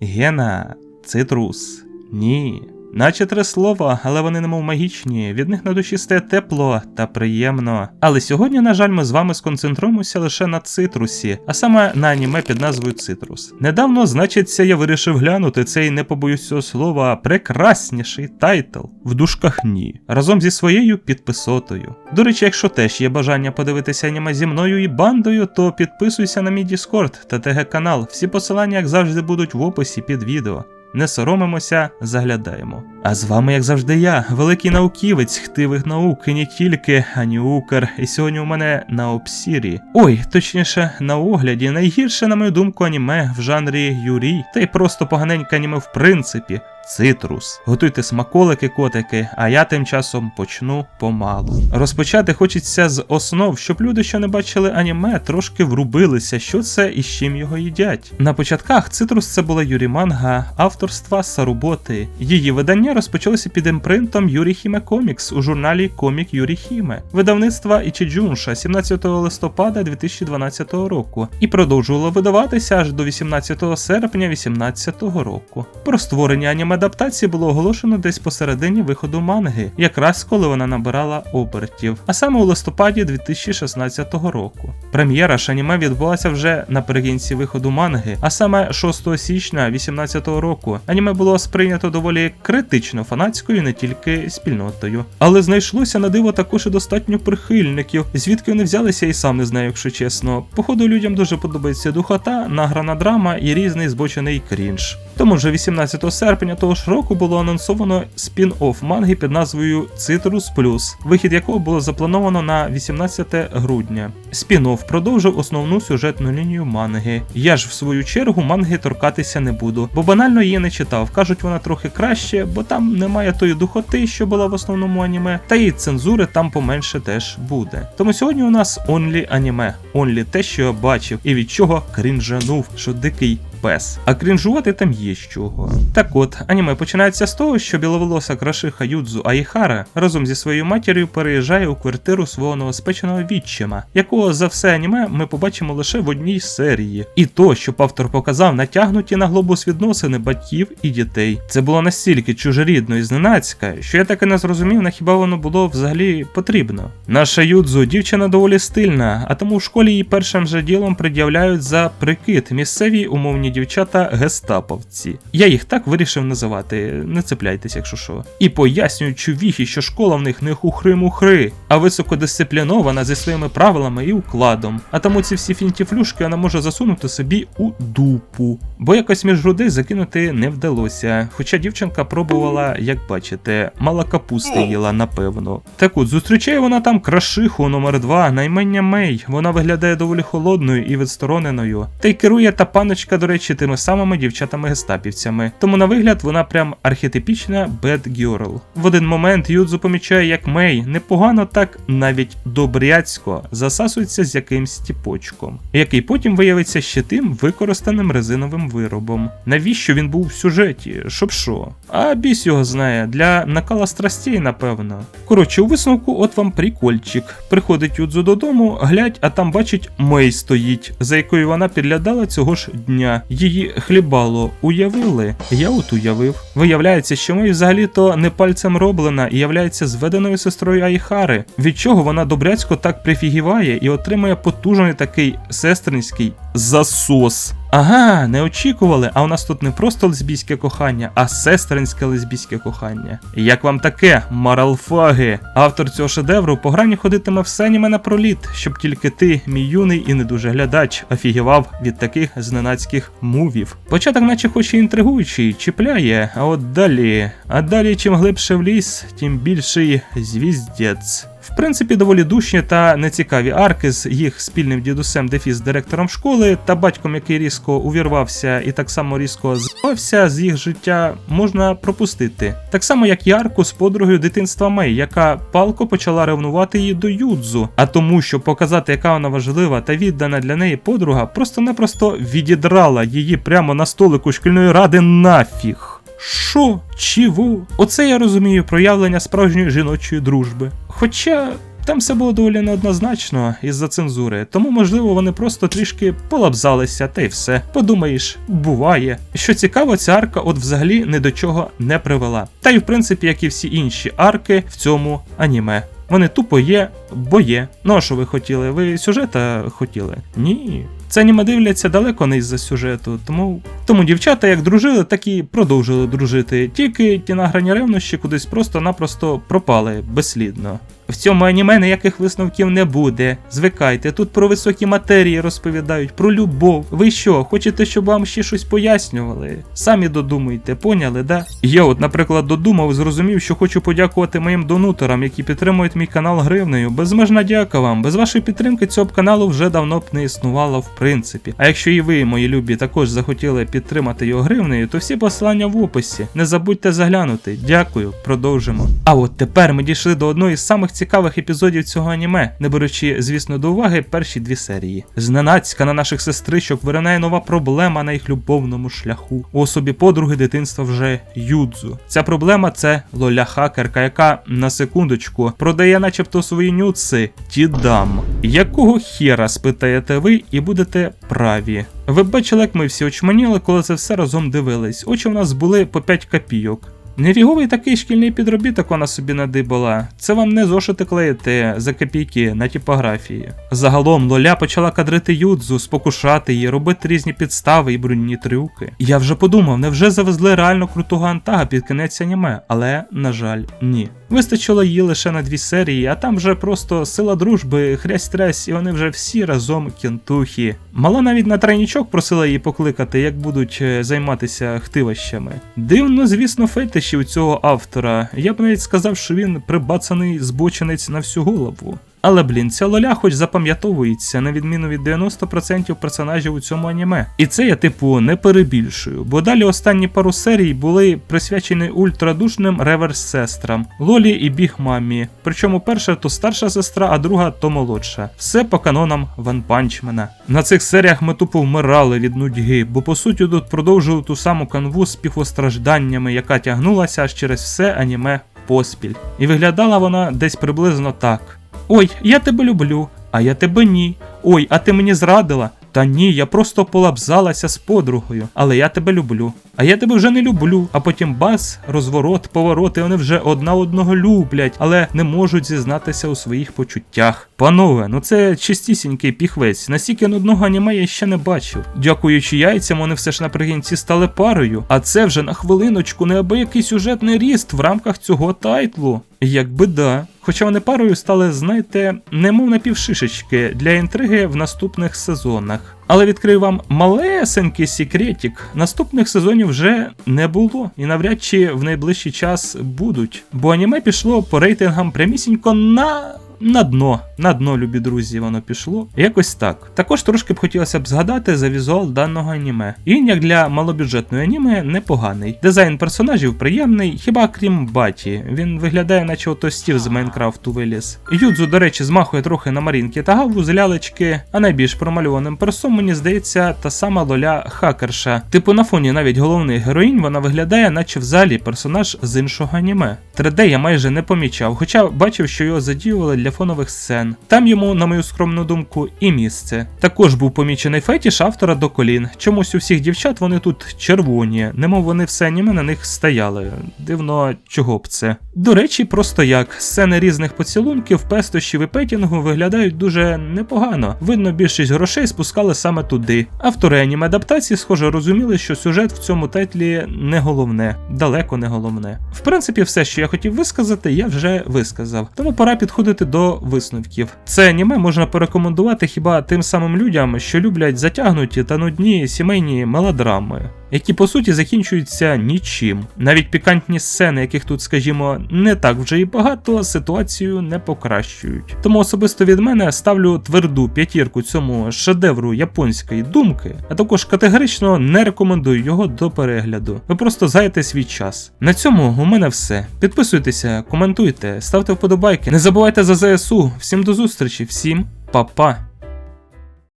Гена, цитрус. Ні. Наче три слова, але вони немов магічні, від них на душі стає тепло та приємно. Але сьогодні, на жаль, ми з вами сконцентруємося лише на цитрусі, а саме на аніме під назвою Цитрус. Недавно, значиться, я вирішив глянути цей, не побоюсь цього слова, прекрасніший тайтл в дужках ні, разом зі своєю підписотою. До речі, якщо теж є бажання подивитися аніме зі мною і бандою, то підписуйся на мій Discord та ТГ канал. Всі посилання, як завжди, будуть в описі під відео. Не соромимося, заглядаємо. А з вами, як завжди, я, великий науківець хтивих наук, і не тільки аніукер. І сьогодні у мене на обсірі. Ой, точніше, на огляді, найгірше, на мою думку, аніме в жанрі Юрій, та й просто поганеньке аніме в принципі. Цитрус. Готуйте смаколики, котики, а я тим часом почну помалу. Розпочати хочеться з основ, щоб люди, що не бачили аніме, трошки врубилися, що це і з чим його їдять. На початках цитрус це була Юрі Манга авторства Саруботи. Її видання розпочалося під імпринтом Юрі Хіме Комікс у журналі Комік Юрі Хіме, видавництва Ічіджунша 17 листопада 2012 року, і продовжувало видаватися аж до 18 серпня 2018 року. Про створення аніме адаптації було оголошено десь посередині виходу манги, якраз коли вона набирала обертів, а саме у листопаді 2016 року. Прем'єра аніме відбулася вже наприкінці виходу манги, а саме 6 січня 2018 року. Аніме було сприйнято доволі критично фанатською не тільки спільнотою, але знайшлося на диво також і достатньо прихильників, звідки вони взялися і сам не знаю, якщо чесно. Походу людям дуже подобається духота, награна драма і різний збочений крінж. Тому вже 18 серпня того ж року було анонсовано спін-офф манги під назвою Citrus Plus, вихід якого було заплановано на 18 грудня. Спін-офф продовжив основну сюжетну лінію манги. Я ж в свою чергу манги торкатися не буду, бо банально її не читав. Кажуть, вона трохи краще, бо там немає тої духоти, що була в основному аніме, та і цензури там поменше теж буде. Тому сьогодні у нас онлі аніме, онлі те, що я бачив, і від чого крінжанув, що дикий пес. А крінжувати там є з чого. Так от, аніме починається з того, що біловолоса крашиха Юдзу Аїхара разом зі своєю матір'ю переїжджає у квартиру свого новоспеченого відчима, якого за все аніме ми побачимо лише в одній серії. І то, щоб автор показав натягнуті на глобус відносини батьків і дітей. Це було настільки чужорідно і зненацька, що я так і не зрозумів, на хіба воно було взагалі потрібно. Наша Юдзу дівчина доволі стильна, а тому в школі її першим же ділом пред'являють за прикид місцеві умовні дівчата гестаповці. Я їх так вирішив називати, не цепляйтесь, якщо що. І пояснюють чувіхі, що школа в них не хухри-мухри, а високодисциплінована зі своїми правилами і укладом. А тому ці всі фінтіфлюшки вона може засунути собі у дупу. Бо якось між грудей закинути не вдалося. Хоча дівчинка пробувала, як бачите, мала капусти їла, напевно. Так от, зустрічає вона там крашиху номер 2 наймення Мей. Вона виглядає доволі холодною і відстороненою. Та й керує та паночка, до речі, тими самими дівчатами-гестапівцями. Тому на вигляд вона прям архетипічна girl. В один момент Юдзу помічає, як Мей непогано так навіть добряцько засасується з якимсь тіпочком, який потім виявиться ще тим використаним резиновим виробом. Навіщо він був в сюжеті? Щоб що? А біс його знає, для накала страстей, напевно. Коротше, у висновку, от вам прикольчик. Приходить Юдзу додому, глядь, а там бачить, Мей стоїть, за якою вона підглядала цього ж дня. Її хлібало уявили. Я от уявив. Виявляється, що ми взагалі-то не пальцем роблена і являється зведеною сестрою Айхари, від чого вона добряцько так прифігіває і отримує потужний такий сестринський засос. Ага, не очікували, а у нас тут не просто лесбійське кохання, а сестринське лесбійське кохання. Як вам таке, маралфаги? Автор цього шедевру по грані ходитиме все аніме на проліт, щоб тільки ти, мій юний і не дуже глядач, офігівав від таких зненацьких мувів. Початок, наче хоч і інтригуючий, чіпляє, а от далі. А далі, чим глибше в ліс, тим більший звіздець. Принципі, доволі душні та нецікаві арки з їх спільним дідусем дефіс директором школи та батьком, який різко увірвався і так само різко збався з їх життя, можна пропустити. Так само, як і арку з подругою дитинства Мей, яка палко почала ревнувати її до Юдзу, а тому, щоб показати, яка вона важлива та віддана для неї подруга, просто-напросто відідрала її прямо на столику шкільної ради нафіг. Що? Чого? Оце я розумію проявлення справжньої жіночої дружби. Хоча Там все було доволі неоднозначно із-за цензури, тому можливо вони просто трішки полабзалися, та й все. Подумаєш, буває. Що цікаво, ця арка от взагалі ні до чого не привела. Та й в принципі, як і всі інші арки в цьому аніме. Вони тупо є, бо є. Ну а що ви хотіли? Ви сюжета хотіли? Ні. Це аніме дивляться далеко не із-за сюжету, тому тому дівчата як дружили, так і продовжили дружити. Тільки ті награні ревнощі кудись просто-напросто пропали безслідно. В цьому аніме ніяких висновків не буде. Звикайте, тут про високі матерії розповідають, про любов. Ви що, хочете, щоб вам ще щось пояснювали? Самі додумуйте, поняли, да? Я от, наприклад, додумав, зрозумів, що хочу подякувати моїм донуторам, які підтримують мій канал гривнею. Безмежна дяка вам. Без вашої підтримки цього б каналу вже давно б не існувало в принципі. А якщо і ви, мої любі, також захотіли підтримати його гривнею, то всі посилання в описі. Не забудьте заглянути. Дякую, продовжимо. А от тепер ми дійшли до одної з самих цікавих епізодів цього аніме, не беручи, звісно, до уваги перші дві серії. Зненацька на наших сестричок виринає нова проблема на їх любовному шляху. У особі подруги дитинства вже Юдзу. Ця проблема це лоля-хакерка, яка на секундочку продає, начебто, свої нюци тідам. Якого хера спитаєте ви і будете праві? Ви бачили, як ми всі очманіли, коли це все разом дивились. Очі в нас були по 5 копійок. Нефіговий такий шкільний підробіток вона собі надибала. Це вам не зошити клеїти за копійки на типографії. Загалом Лоля почала кадрити юдзу, спокушати її, робити різні підстави і брудні трюки. Я вже подумав, невже завезли реально крутого антага під кінець аніме, але, на жаль, ні. Вистачило її лише на дві серії, а там вже просто сила дружби, хрясь трясь, і вони вже всі разом кінтухи. Мала навіть на тройнічок просила її покликати, як будуть е, займатися хтивощами. Дивно, звісно, фетиші у цього автора. Я б навіть сказав, що він прибацаний збочинець на всю голову. Але блін, ця лоля хоч запам'ятовується, на відміну від 90% персонажів у цьому аніме. І це я, типу, не перебільшую, бо далі останні пару серій були присвячені ультрадушним реверс-сестрам Лолі і Біг Мамі. Причому перша то старша сестра, а друга то молодша. Все по канонам Ванпанчмена. На цих серіях ми тупо вмирали від нудьги, бо по суті тут продовжили ту саму канву з піхостражданнями, яка тягнулася аж через все аніме поспіль. І виглядала вона десь приблизно так. Ой, я тебе люблю, а я тебе ні. Ой, а ти мені зрадила. Та ні, я просто полабзалася з подругою, але я тебе люблю. А я тебе вже не люблю. А потім бас, розворот, поворот, і вони вже одна одного люблять, але не можуть зізнатися у своїх почуттях. Панове, ну це чистісінький піхвець. Настільки нудного аніме я ще не бачив. Дякуючи яйцям, вони все ж наприкінці стали парою. А це вже на хвилиночку неабиякий сюжетний ріст в рамках цього тайтлу. Якби да. Хоча вони парою стали, знаєте, немов напівшишечки для інтриги в наступних сезонах. Але відкрию вам малесенький секретик. Наступних сезонів вже не було, і навряд чи в найближчий час будуть. Бо аніме пішло по рейтингам прямісінько на. На дно, на дно, любі друзі, воно пішло. Якось так. Також трошки б хотілося б згадати за візуал даного аніме. Він, як для малобюджетної аніме, непоганий. Дизайн персонажів приємний, хіба крім баті. Він виглядає, наче ото стів з Майнкрафту виліз. Юдзу, до речі, змахує трохи на Марінки та Гаву з лялечки, а найбільш промальованим персом, мені здається, та сама лоля хакерша. Типу на фоні навіть головних героїнь вона виглядає, наче в залі персонаж з іншого аніме. 3D я майже не помічав, хоча бачив, що його задіювали для фонових сцен. Там йому, на мою скромну думку, і місце. Також був помічений фетіш автора до колін. Чомусь у всіх дівчат вони тут червоні, немов вони все аніме на них стояли. Дивно, чого б це. До речі, просто як сцени різних поцілунків, пестощів і петінгу виглядають дуже непогано. Видно, більшість грошей спускали саме туди. Автори аніме адаптації, схоже, розуміли, що сюжет в цьому тайтлі не головне, далеко не головне. В принципі, все, що я хотів висказати, я вже висказав. Тому пора підходити до висновків. Це аніме можна порекомендувати хіба тим самим людям, що люблять затягнуті та нудні сімейні мелодрами. Які по суті закінчуються нічим. Навіть пікантні сцени, яких тут, скажімо, не так вже і багато, ситуацію не покращують. Тому особисто від мене ставлю тверду п'ятірку цьому шедевру японської думки, а також категорично не рекомендую його до перегляду. Ви просто зайте свій час. На цьому у мене все. Підписуйтеся, коментуйте, ставте вподобайки. Не забувайте за ЗСУ. Всім до зустрічі, всім па-па.